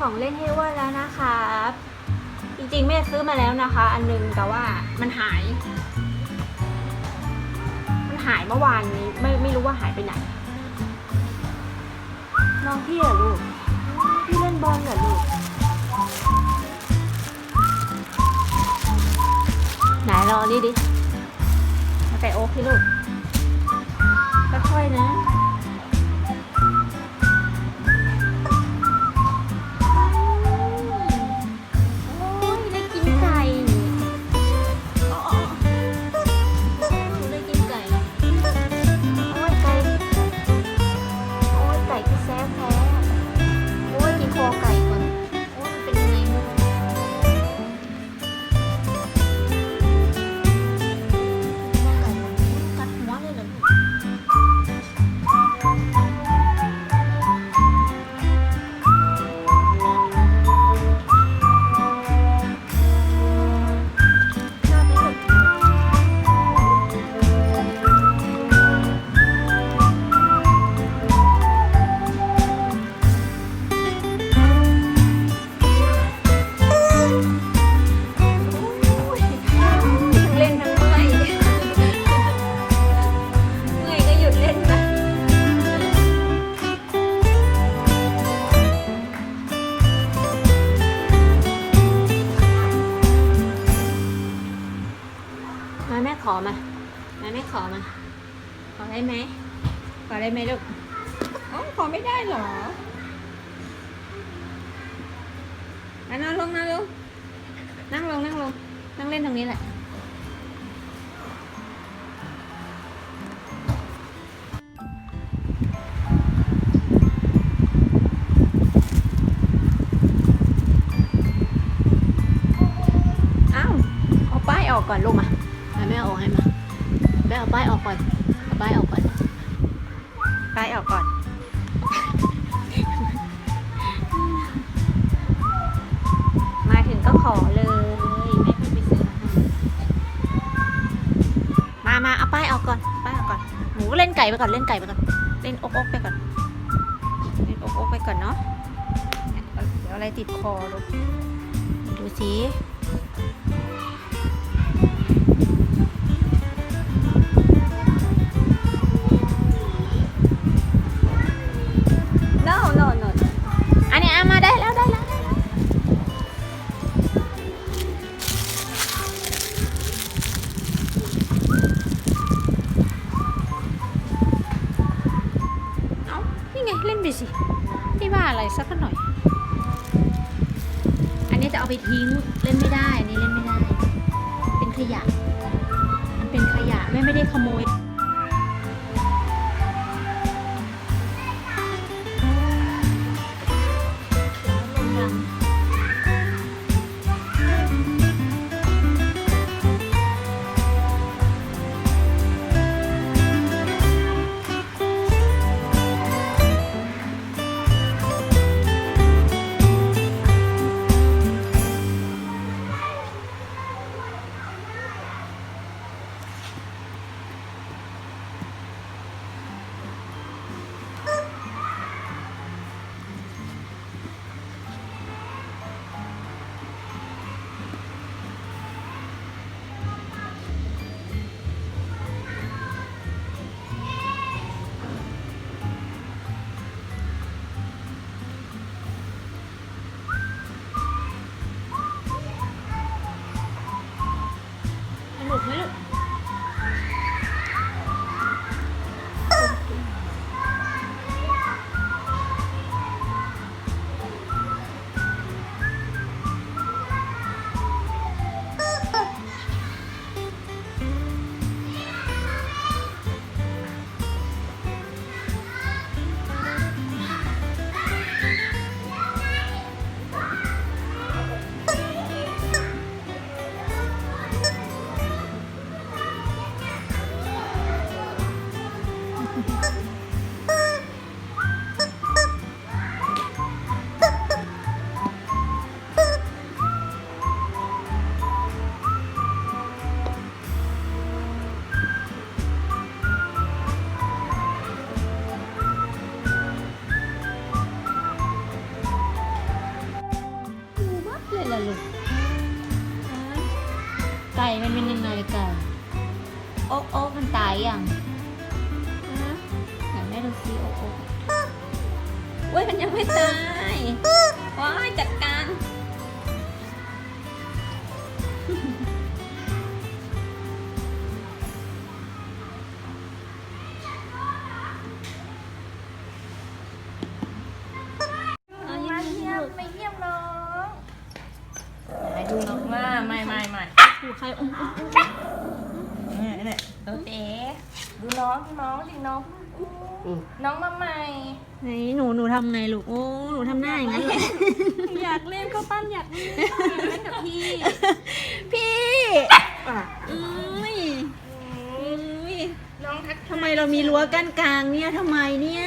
ของเล่นให้อ้วนแล้วนะครับจริงๆแม่ซื้อมาแล้วนะคะ อันนึงแต่ว่ามันหาย มันหายเมื่อวานนี้ไม่ไม่รู้ว่าหายไปไหน น้องพี่เหรอลูก พี่เล่นบอลเหรอลูก ไหนลอนี่ดิมาแต่โอ๊คที่ลูกค่อยๆนะ มาแม่ขอมา มาแม่ขอมา ขอได้ไหม ขอได้ไหมลูกเอ้าขอไม่ได้เหรออะนั่งลงนั่งลงนั่งลงนั่งลงนั่งเล่นตรงนี้แหละอ้าวเอาป้ายออกก่อนลูกมา แม่เอาป้ายออกก่อนเอาป้ายออกก่อนป้ายออกก่อน มาถึงก็ขอเลยแม่เพิ่งไปซื้อมาให้มามาเอาป้ายออกก่อนป้ายออกก่อนหนูก็เล่นไก่ไปก่อนเล่นไก่ไปก่อนเล่นอกอกไปก่อนเล่นอกอกไปก่อนเนาะเดี๋ยวอะไรติดคอลูกดูสิ ไงเล่นไปสิไม่ว่าอะไรสักหน่อย อันนี้จะเอาไปทิ้งเล่นไม่ได้ อันนี้เล่นไม่ได้ เป็นขยะ มันเป็นขยะแม่ไม่ได้ขโมย 没有。 เลยล่ะลูกไก่มันเป็นยังไงไก่โอ๊ะโอ๊ะมันตายยังไหนแม่ดูซิโอ๊ะโอ๊ะเว้ยมันยังไม่ตายว้ายจัดการ ไม่ไม่ไม่ถูใครอุ้มอุ้มอุ้มเนี่ยเนี่ยเออเต๋ดูน้องดูน้องดิน้องน้องมาใหม่ไหนหนูหนูทำไงลูกโอ้หนูทำหน้าอย่างนั้นเลยอยากเล่นก็ปั้นอยากเล่นเล่นกับพี่ พี่อุ้ยอุ้ยน้องทักทำไมเรามีรั้วกั้นกลางเนี่ยทำไมเนี่ย